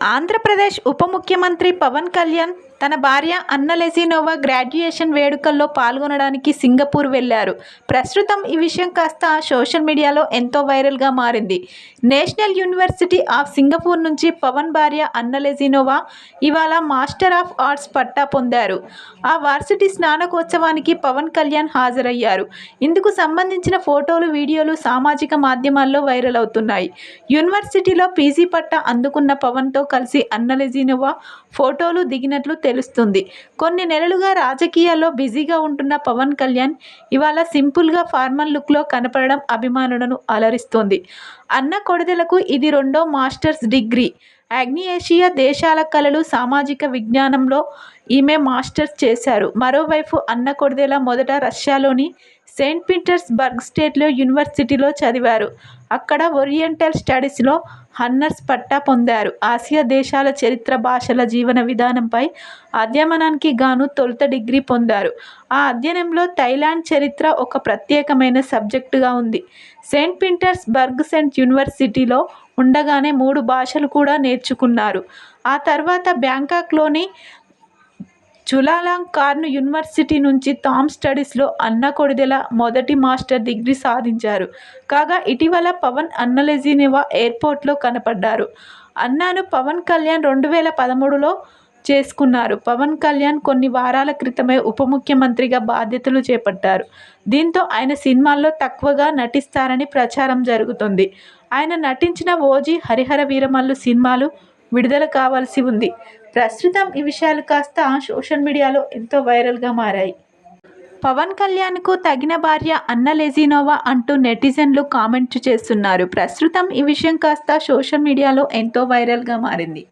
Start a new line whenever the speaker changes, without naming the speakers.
ఆంధ్రప్రదేశ్ ఉప ముఖ్యమంత్రి పవన్ కళ్యాణ్ తన భార్య అన్నలెసినోవా గ్రాడ్యుయేషన్ వేడుకల్లో పాల్గొనడానికి సింగపూర్ వెళ్ళారు ప్రస్తుతం ఈ విషయం కాస్త సోషల్ మీడియాలో ఎంతో వైరల్గా మారింది. నేషనల్ యూనివర్సిటీ ఆఫ్ సింగపూర్ నుంచి పవన్ భార్య అన్నలెసినోవా ఇవాళ మాస్టర్ ఆఫ్ ఆర్ట్స్ పట్టా పొందారు. ఆ వార్సిటీ స్నానకోత్సవానికి పవన్ కళ్యాణ్ హాజరయ్యారు. ఇందుకు సంబంధించిన ఫోటోలు వీడియోలు సామాజిక మాధ్యమాల్లో వైరల్ అవుతున్నాయి. యూనివర్సిటీలో పీజీ పట్టా అందుకున్న పవన్తో కలిసి అన్నలెజినోవా ఫోటోలు దిగినట్లు తెలుస్తుంది. కొన్ని నెలలుగా రాజకీయాల్లో బిజీగా ఉంటున్న పవన్ కళ్యాణ్ ఇవాళ సింపుల్గా ఫార్మల్ లుక్లో కనపడడం అభిమానులను అలరిస్తుంది. అన్న కొడుదలకు ఇది రెండో మాస్టర్స్ డిగ్రీ. ఆగ్నేయేషియా దేశాల కళలు సామాజిక విజ్ఞానంలో ఈమె మాస్టర్స్ చేశారు. మరోవైపు అన్న కొడిదేల మొదట రష్యాలోని సెయింట్ పీటర్స్బర్గ్ స్టేట్లో యూనివర్సిటీలో చదివారు. అక్కడ ఓరియంటల్ స్టడీస్లో హన్నర్స్ పట్టా పొందారు. ఆసియా దేశాల చరిత్ర భాషల జీవన విధానంపై అధ్యయనానికి గాను తొలుత డిగ్రీ పొందారు. ఆ అధ్యయనంలో థైలాండ్ చరిత్ర ఒక ప్రత్యేకమైన సబ్జెక్టుగా ఉంది. సెయింట్ పీటర్స్బర్గ్ సెంట్ యూనివర్సిటీలో ఉండగానే మూడు భాషలు కూడా నేర్చుకున్నారు. ఆ తర్వాత బ్యాంకాక్లోని చులాలాంకార్న్ యూనివర్సిటీ నుంచి థామ్ స్టడీస్లో అన్న కొడిదెల మొదటి మాస్టర్ డిగ్రీ సాధించారు. కాగా ఇటీవల పవన్ అన్నలెజినివా ఎయిర్పోర్ట్లో కనపడ్డారు. అన్నాను పవన్ కళ్యాణ్ రెండు వేల పదమూడులో చేసుకున్నారు. పవన్ కళ్యాణ్ కొన్ని వారాల క్రితమే ఉప ముఖ్యమంత్రిగా బాధ్యతలు చేపట్టారు. దీంతో ఆయన సినిమాల్లో తక్కువగా నటిస్తారని ప్రచారం జరుగుతుంది. ఆయన నటించిన ఓజీ హరిహర వీరమల్లు సినిమాలు విడుదల కావాల్సి ఉంది. ప్రస్తుతం ఈ విషయాలు కాస్త సోషల్ మీడియాలో ఎంతో వైరల్గా మారాయి. పవన్ కళ్యాణ్కు తగిన భార్య అన్న లెజినోవా అంటూ నెటిజన్లు కామెంట్ చేస్తున్నారు. ప్రస్తుతం ఈ విషయం కాస్త సోషల్ మీడియాలో ఎంతో వైరల్గా మారింది.